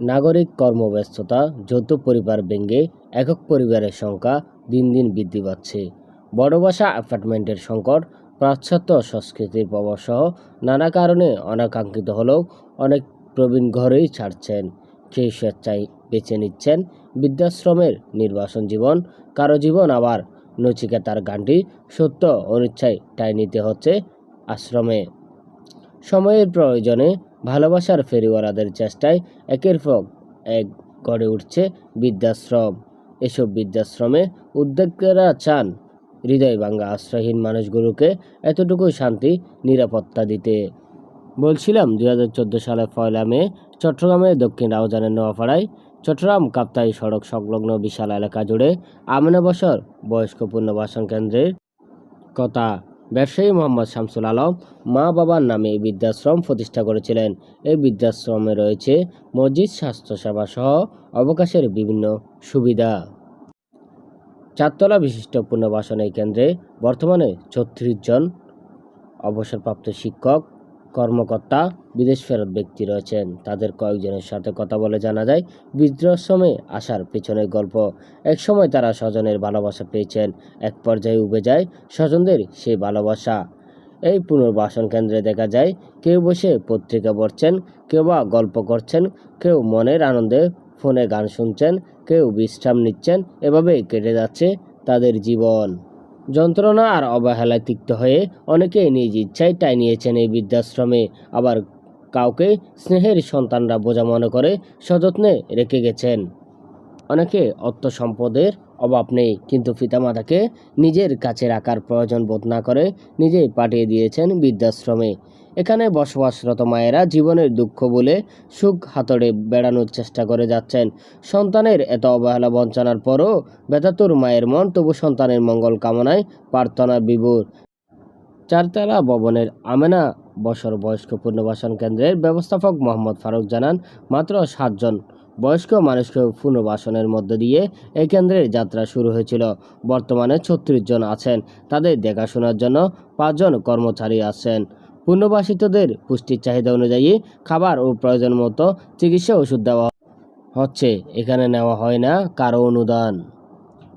নাগরিক কর্মব্যস্ততা, যৌথ পরিবার ভেঙে একক পরিবারের সংখ্যা দিন দিন বৃদ্ধি পাচ্ছে। বড় বাসা অ্যাপার্টমেন্টের সংকট, পাশ্চাত্য সংস্কৃতির প্রভাবসহ নানা কারণে অনাকাঙ্ক্ষিত হলেও অনেক প্রবীণ ঘরেই ছাড়ছেন। সেই স্বেচ্ছায় বেছে নিচ্ছেন বৃদ্ধাশ্রমের নির্বাসন জীবন, কারও জীবন আবার নচিকেতার গানটি সত্য অনিচ্ছায় টাই নিতে হচ্ছে আশ্রমে। সময়ের প্রয়োজনে ভালোবাসার ফেরিওয়ালাদের চেষ্টায় একের পর এক গড়ে উঠছে বৃদ্ধাশ্রম। এসব বৃদ্ধাশ্রমে উদ্যোক্তারা চান হৃদয় ভাঙ্গা আশ্রয়হীন মানুষগুলোকে এতটুকু শান্তি, নিরাপত্তা দিতে। বলছিলাম দুই হাজার চোদ্দ সালের পয়লা মে চট্টগ্রামের দক্ষিণ রাউজানের নোয়াপাড়ায় চট্টগ্রাম কাপ্তাই সড়ক সংলগ্ন বিশাল এলাকা জুড়ে আমিনা বছর বয়স্ক পূর্ণবাসন কেন্দ্রের কথা। ব্যবসায়ী মোহাম্মদ শামসুল আলম মা বাবার নামে এই বৃদ্ধাশ্রম প্রতিষ্ঠা করেছিলেন। এই বৃদ্ধাশ্রমে রয়েছে মসজিদ, স্বাস্থ্যসেবা সহ অবকাশের বিভিন্ন সুবিধা। চারতলা বিশিষ্ট পুনর্বাসন এই কেন্দ্রে বর্তমানে ছত্রিশ জন অবসরপ্রাপ্ত শিক্ষক, কর্মকর্তা বিদেশ ফেরত ব্যক্তি রয়েছেন। তাদের কয়েকজনের সাথে কথা বলে জানা যায় বৃদ্ধাশ্রমে আসার পেছনের গল্প। একসময় তারা স্বজনের ভালোবাসা পেয়েছেন। এক পর্যায়ে উবে যায় স্বজনদের সেই ভালোবাসা। এই পুনর্বাসন কেন্দ্রে দেখা যায়, কেউ বসে পত্রিকা পড়ছেন, কেউ বা গল্প করছেন, কেউ মনের আনন্দে ফোনে গান শুনছেন, কেউ বিশ্রাম নিচ্ছেন এভাবেই কেটে যাচ্ছে তাদের জীবন। যন্ত্রণা আর অবহেলায় তিক্ত হয়ে অনেকে নিজ ইচ্ছায় টাই নিয়েছেন এই বৃদ্ধাশ্রমে। আবার কাউকে স্নেহের সন্তানরা বোঝা মনে করে সযত্নে রেখে গেছেন। অনেকে অর্থ সম্পদের অভাব নেই, কিন্তু পিতামাতাকে নিজের কাছে রাখার প্রয়োজন বোধ না করে নিজেই পাঠিয়ে দিয়েছেন বৃদ্ধাশ্রমে। এখানে বসবাসরত মায়েরা জীবনের দুঃখ বলে সুখ হাতড়ে বেড়ানোর চেষ্টা করে যাচ্ছেন। সন্তানের এত অবহেলা বঞ্চনার পরও ব্যথাতুর মায়ের মন তবু সন্তানের মঙ্গল কামনায় প্রার্থনা বিভোর। চারতলা ভবনের আমেনা বছর বয়স্ক পুনর্বাসন কেন্দ্রের ব্যবস্থাপক মোহাম্মদ ফারুক জানান, মাত্র সাতজন বয়স্ক মানুষকে পুনর্বাসনের মধ্য দিয়ে এই কেন্দ্রের যাত্রা শুরু হয়েছিল। বর্তমানে ছত্রিশ জন আছেন, তাদের দেখাশোনার জন্য পাঁচজন কর্মচারী আছেন। পুনর্বাসিতদের পুষ্টির চাহিদা অনুযায়ী খাবার ও প্রয়োজন মতো চিকিৎসা ওষুধ দেওয়া হচ্ছে। এখানে নেওয়া হয় না কারও অনুদান।